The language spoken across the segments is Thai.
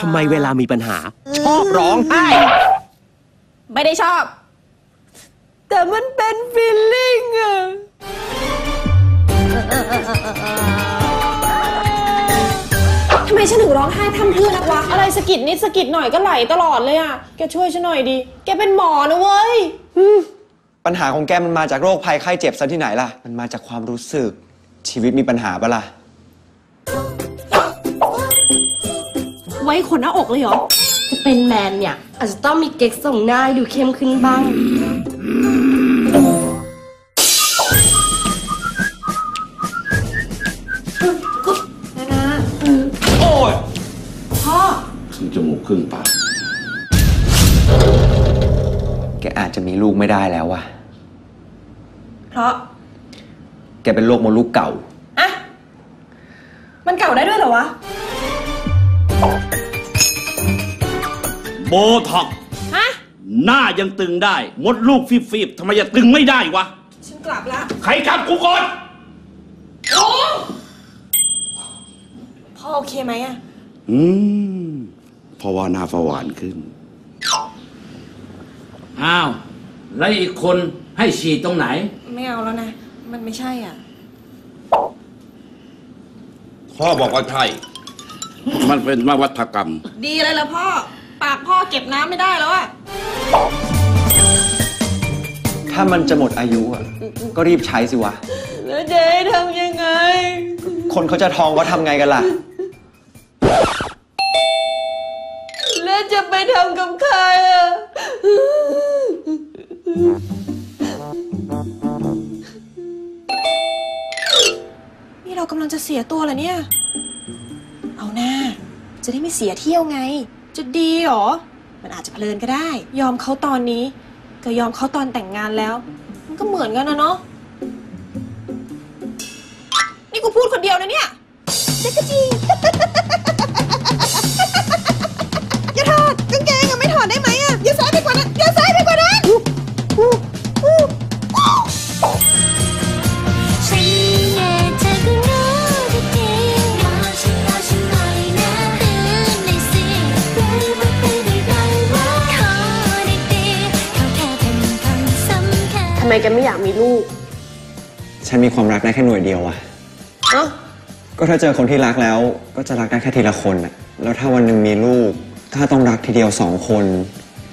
ทำไมเวลามีปัญหา ชอบร้องไห้ ไม่ได้ชอบ แต่มันเป็นฟีลลิ่งอะทำไมฉันถึงร้องไห้ทำเพื่อนักวะ อะไรสะกิดนิดสะกิดหน่อยก็ไหลตลอดเลยอะแกช่วยฉันหน่อยดิแกเป็นหมอนะเว้ยปัญหาของแกมันมาจากโรคภัยไข้เจ็บซะที่ไหนล่ะ มันมาจากความรู้สึก ชีวิตมีปัญหาปะล่ะ ไว้ขนหน้าอกเลยเหรอ จะเป็นแมนเนี่ย อาจจะต้องมีเก๊กส่งหน้าให้ดูเข้มขึ้นบ้าง โอ้ยพ่อครึ่งจมูกครึ่งปากแกอาจจะมีลูกไม่ได้แล้วว่ะ เพราะแกเป็นโรคมดลูกเก่า อะ มันเก่าได้ด้วยเหรอวะ โบท็อกซ์ฮะ หน้ายังตึงได้ มดลูกฟีบๆทำไมจะตึงไม่ได้วะ ฉันกลับละใครกลับกูก่อนพ่อโอเคไหมอะอืมเพราะว่าหน้าฝาหวานขึ้น อ้าว แล้วอีกคนให้ฉีดตรงไหน ไม่เอาแล้วนะ มันไม่ใช่อะ พ่อบอกว่าใช่ มันเป็นนวัตกรรม ดีเลยละพ่อ ปากพ่อเก็บน้ำไม่ได้แล้วอะถ้ามันจะหมดอายุอะ ก็รีบใช้สิวะ แล้วจะให้ทำยังไง คนเขาจะทองว่าทำไงกันล่ะ แล้วจะไปทำกับใครอะ นี่เรากำลังจะเสียตัวเหรอเนี่ย เอาหน้า จะได้ไม่เสียเที่ยวไง จะดีเหรอ มันอาจจะเพลินก็ได้ ยอมเขาตอนนี้ ก็ยอมเขาตอนแต่งงานแล้ว มันก็เหมือนกันนะเนาะ นี่กูพูดคนเดียวนะเนี่ยเจ๊กจี ไมแกไม่อยากมีลูก ฉันมีความรักได้แค่หน่วยเดียวอะเอ้าก็ถ้าเจอคนที่รักแล้ว ก็จะรักได้แค่ทีละคนอะแล้วถ้าวันหนึ่งมีลูก ถ้าต้องรักทีเดียวสองคน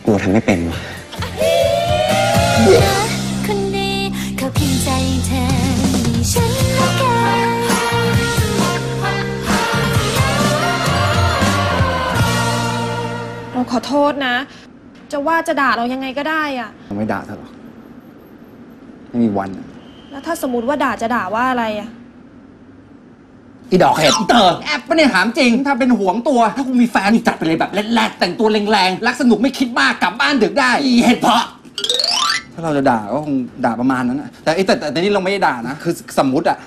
กลัวทำไม่เป็นว่ะรักคนดีเขาเพียงใจเธอมีฉันและกันเราขอโทษนะ จะว่าจะด่าเรายังไงก็ได้อะ ไม่ด่าเธอหรอก ไม่มีวันอะแล้วถ้าสมมติว่าด่าจะด่าว่าอะไรอะอีดอกเห็ดอีเตอร์แอบปะเนี่ยถามจริง ถ้าเป็นห่วงตัว ถ้ากูมีแฟนนี่จัดไปเลยแบบแรดๆแต่งตัวแรงๆ รักสนุกไม่คิดมากกลับบ้านดึกได้อีเห็ดเพาะ ถ้าเราจะด่าก็คงด่าประมาณนั้นนะแต่ไอ้แต่แต่แต่นี่เราไม่ได้ด่านะ คือสมมุติอะ